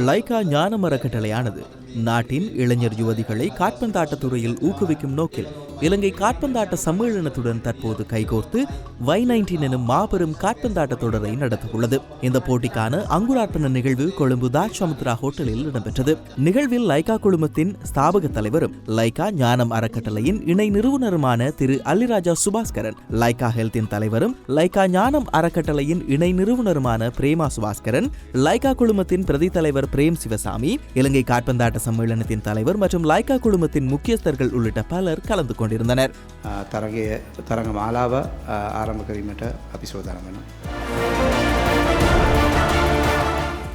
Lyca ஞானமர கட்டளையானது நாட்டின் இளைஞர் யுவதிகளை காட்பந்தாட்ட துறையில் ஊக்குவிக்கும் நோக்கில் இலங்கை காட்பந்தாட்ட சம்மேளனத்துடன் தற்போது கைகோர்த்து வை நைன்டீன் எனும் மாபெரும் காட்பந்தாட்ட தொடரை நடத்தவுள்ளது. இந்த போட்டிக்கான அங்குரார்ப்பண நிகழ்வு கொழும்பு தாஜ் சமுத்ரா ஹோட்டலில் இடம்பெற்றது. நிகழ்வில் லைகா குழுமத்தின் ஸ்தாபக தலைவரும் லைகா ஞானம் அறக்கட்டளையின் இணை நிறுவனருமான திரு அல்லிராஜா சுபாஸ்கரன் லைகா ஹெல்த்தின் தலைவரும் லைகா ஞானம் அறக்கட்டளையின் இணை நிறுவனருமான பிரேமா சுபாஸ்கரன் லைகா குழுமத்தின் பிரதி தலைவர் பிரேம் சிவசாமி இலங்கை காட்பந்தாட்ட சம்மேளனத்தின் தலைவர் மற்றும் லைகா குழுமத்தின் முக்கியஸ்தர்கள் உள்ளிட்ட பலர் கலந்து கொண்டிருந்தனர் ආ, තරගය තරඟ මාලාව ආ, ආරම්භ කිරීමට අපි සෝදානම් වෙනවා.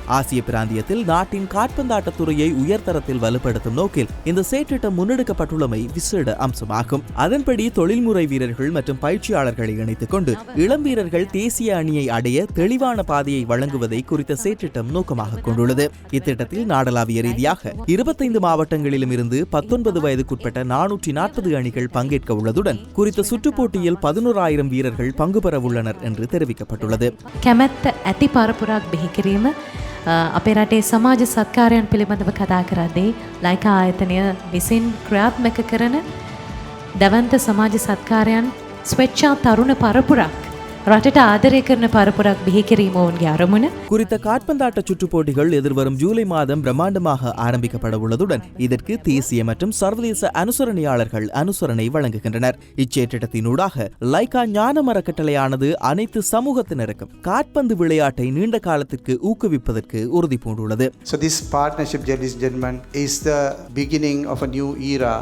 ஆசிய பிராந்தியத்தில் நாட்டின் காட்பந்தாட்ட துறையை உயர்தரத்தில் வலுப்படுத்தும் நோக்கில் இந்த செயற்றிட்டம் முன்னெடுக்கப்பட்டுள்ளமை விசேட அம்சமாகும். அதன்படி தொழில்முறை வீரர்கள் மற்றும் பயிற்சியாளர்களை இணைத்துக் கொண்டு இளம் வீரர்கள் தேசிய அணியை அடைய தெளிவான பாதையை வழங்குவதை குறித்த செயற்றிட்டம் நோக்கமாக கொண்டுள்ளது. இத்திட்டத்தில் நாடளாவிய ரீதியாக இருபத்தைந்து மாவட்டங்களிலும் இருந்து பத்தொன்பது வயதுக்குட்பட்ட நானூற்றி நாற்பது அணிகள் பங்கேற்க உள்ளதுடன் குறித்த சுற்றுப்போட்டியில் பதினோராயிரம் வீரர்கள் பங்கு பெற உள்ளனர் என்று தெரிவிக்கப்பட்டுள்ளது. අපේ රටේ සමාජ සත්කාරයන් පිළිබඳව කතා කරද්දී ලයිකා ආයතනය විසින් ක්‍රියාත්මක කරන දැවන්ත සමාජ සත්කාරයන් ස්වච්චා තරුණ පරපුරක් රටට ආදරය කරන පරපුරක් බිහිකිරීම ඔවුන්ගේ අරමුණ குறித்த காற்பந்தாட்ட சுற்றுப் போட்டிகள் எதிர்வரும் ஜூலை மாதம் பிரம்மாண்டமாக ஆரம்பிக்கப்பட உள்ளதுடன் இதற்கு தேசிய மற்றும் சர்வதேச அனுசரணையாளர்கள் அனுசரணை வழங்குகின்றனர் இச்சேற்றிட்டத்தினூடாக லைகா ஞான மரக்கட்டளையானது அனைத்து சமூகத்தினருக்கும் காற்பந்து விளையாட்டை நீண்ட காலத்திற்கு ஊக்குவிப்பதற்கு உறுதி பூண்டுள்ளது So this partnership, ladies and gentlemen, is the beginning of a new era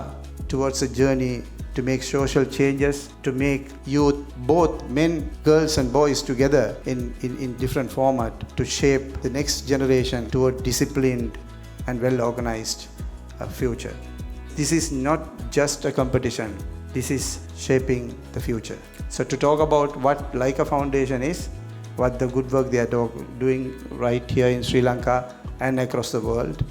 towards a journey to make social changes, to make youth, both men, girls and boys together in, in, in different format to shape the next generation toward disciplined and well organized uh, future. This is not just a competition, this is shaping the future. So to talk about what Leica Foundation is, what the good work they are do- doing right here in Sri Lanka and across the world,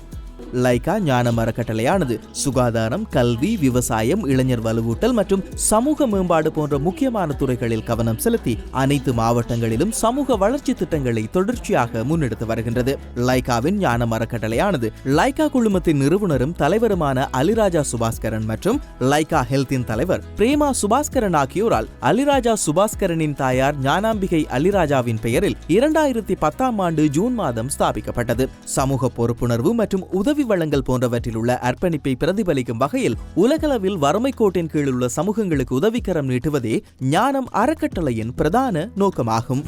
Lyca Gnanam அறக்கட்டளையானது சுகாதாரம் கல்வி விவசாயம் இளைஞர் வலுவூட்டல் மற்றும் சமூக மேம்பாடு போன்ற முக்கியமான துறைகளில் கவனம் செலுத்தி அனைத்து மாவட்டங்களிலும் சமூக வளர்ச்சி திட்டங்களை தொடர்ச்சியாக முன்னெடுத்து வருகின்றது. லைகாவின் ஞான மரக்கட்டளையானது லைகா குழுமத்தின் நிறுவனரும் தலைவருமான அலிராஜா சுபாஸ்கரன் மற்றும் லைகா ஹெல்த்தின் தலைவர் பிரேமா சுபாஸ்கரன் ஆகியோரால் அலிராஜா சுபாஸ்கரனின் தாயார் ஞானாம்பிகை அலிராஜாவின் பெயரில் இரண்டாயிரத்தி பத்தாம் ஆண்டு ஜூன் மாதம் ஸ்தாபிக்கப்பட்டது. சமூக பொறுப்புணர்வு மற்றும் உதவி உதவி வழங்கல் போன்றவற்றில் உள்ள அர்ப்பணிப்பை பிரதிபலிக்கும் வகையில் உலகளவில் வறுமை கோட்டின் கீழ் உள்ள சமூகங்களுக்கு உதவிக்கரம் நீட்டுவதே ஞானம் அறக்கட்டளையின் பிரதான நோக்கமாகும்.